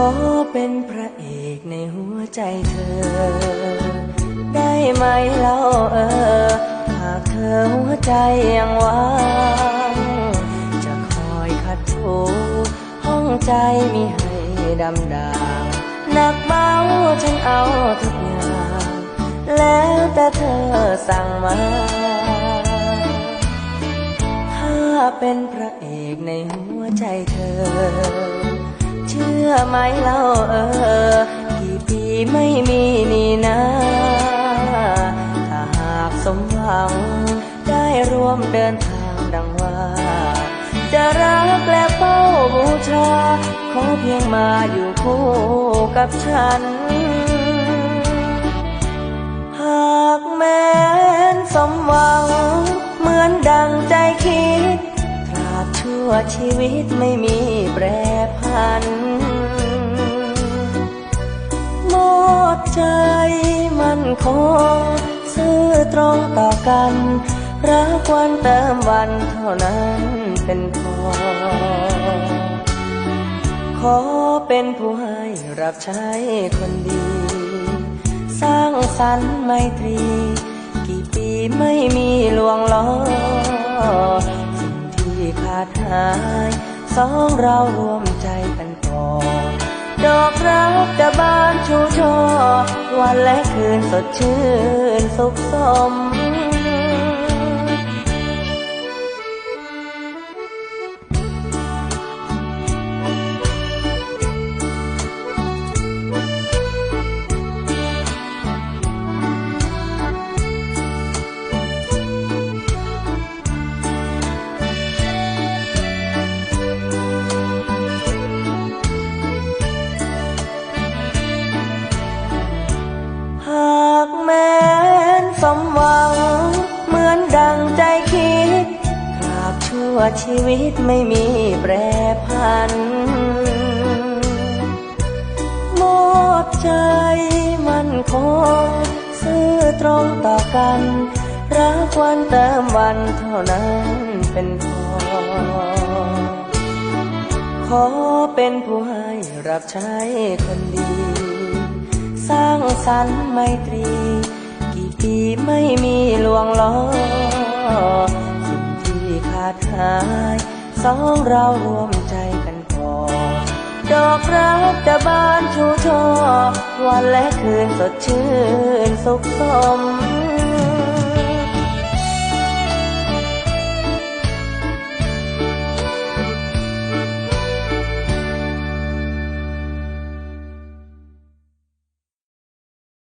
ขอเป็นพระเอกในหัวใจเธอ ได้ไหมเล่าเออ หากเธอหัวใจยังว่างจะคอยขัดถูห้องใจมีให้ดำดางหนักเบาฉันเอาทุกอย่าง แล้วแต่เธอสั่งมาถ้าเป็นพระเอกในหัวใจเธอ เชื่อไหมเล่าเออ กี่ปีไม่มีนี่นะถ้าหากสมหวัง ได้ร่วมเดินทางดังว่า จะรักและเฝ้าบูชา ขอเพียงมาอยู่คู่กับฉัน หากแม้นสมหวัง เหมือนดังใจคิดตราบชั่วชีวิตไม่มีแปรพัน คงซื่อตรงต่อกัน รักวันเติมวันเท่านั้นเป็นพอ ขอเป็นผู้ให้รับใช้คนดี สร้างสรรค์ไมตรี กี่ปีไม่มีลวงล้อสิ่งที่ขาดหายสองเรารวมใจกันต่อดอกรักจะบาน วันและคืนสดชื่นสุขสม ชีวิตไม่มีแปรพันหมดใจมันคงซื่อตรงต่อกัน รักวันเติมวันเท่านั้นเป็นพอ ขอเป็นผู้ให้รับใช้คนดี สร้างสรรค์ไมตรี กี่ปีไม่มีลวงล้อ องเรารวมใจกันพอ ดอกรักจะบานชูช่อวันและคืนสดชื่นสุขสม